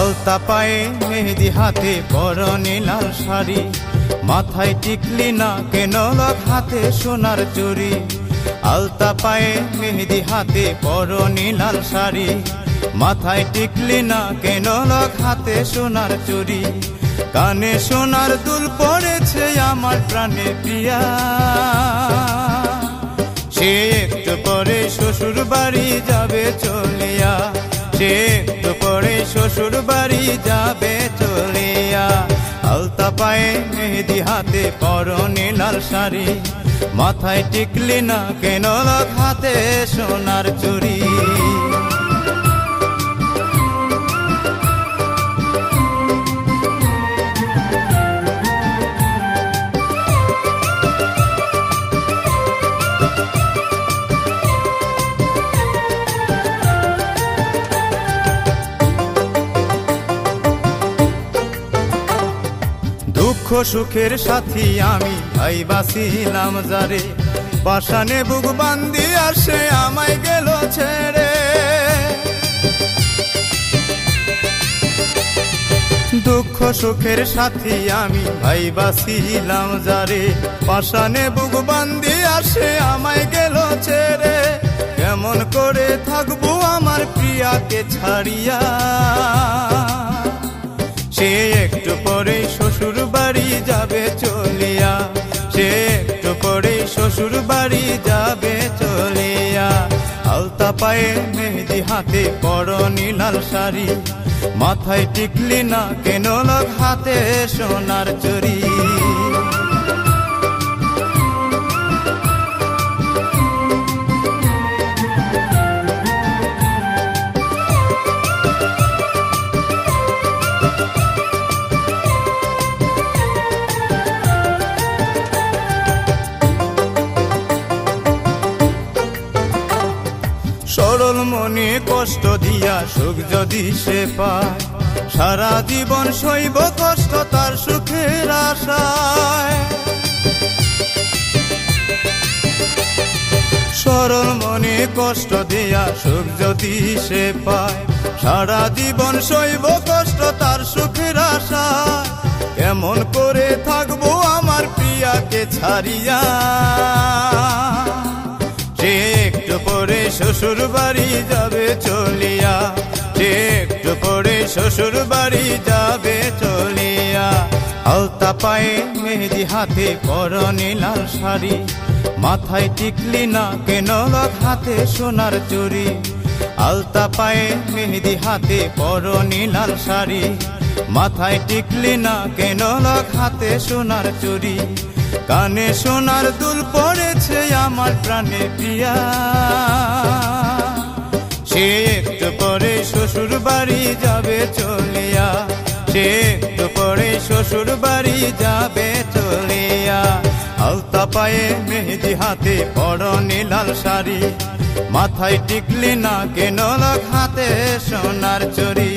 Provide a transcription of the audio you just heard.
আলতা পায়ে মেহেদি হাতে পরনে লাল শাড়ি। মাথায় টিকলি না কেন হাতে সোনার চুরি আলতা পায়ে মেহেদি হাতে পরনে লাল শাড়ি। মাথায় টিকলি না কেন হাতে সোনার চুরি কানে সোনার দুল পড়েছে আমার প্রাণে প্রিয়া। সে একটু পরে শ্বশুর বাড়ি যাবে চলিয়া। সে শ্বশুর বাড়ি যাবে চলিয়া। আলতা পায়ে মেহেদি হাতে, পরনে লাল শাড়ি। মাথায় টিকলি না কেন হাতে সোনার চুরি সুখের সাথী আমি। ভাই বাসিলাম যারে। বাসানে বুক বান্দি আসে আমায় গেল ছেড়ে। দুঃখ সুখের সাথী আমি। ভাই বাসিলাম যারে। পাশানে বুক বান্দি আসে আমায় গেল ছেড়ে। কেমন করে থাকব আমার প্রিয়াকে ছাড়িয়া? শ্বশুর বাড়ি যাবে চলিয়া। আলতা পায়ে মেহেদি হাতে পরনি লাল শাড়ি। মাথায় টিকলি না কেন লোক হাতে সোনার চুরি মনে কষ্ট দিয়া সুখ যদি সে পায়, সারা জীবন শৈব কষ্ট তার সুখের আশায়। সরল মনে কষ্ট দিয়া সুখ যদি সে পায়, সারা জীবন শৈব কষ্ট তার সুখের আশায়। কেমন করে থাকব আমার প্রিয়াকে ছাড়িয়া? সে একটু পরে শ্বশুর বাড়ি যাবে, চলিয়া। সে একটু পরে শ্বশুর বাড়ি যাবে, চলিয়া। আলতা পায়ে মেহেদি হাতে পরনে লাল শাড়ি। মাথায় টিকলি না কেন হাতে সোনার চুরি আলতা পায়ে মেহেদি হাতে পরনে লাল শাড়ি। মাথায় টিকলি না কেন হাতে সোনার চুরি কানে সোনার দুল পড়েছে আমার প্রাণে প্রিয়া। সে একটু পরে শ্বশুর বাড়ি যাবে চলিয়া। সে একটু পরে শ্বশুর বাড়ি যাবে চলিয়া। আলতা পায়ে মেহেদি হাতে পরনে লাল শাড়ি। মাথায় টিকলি না কেন হাতে সোনার চুরি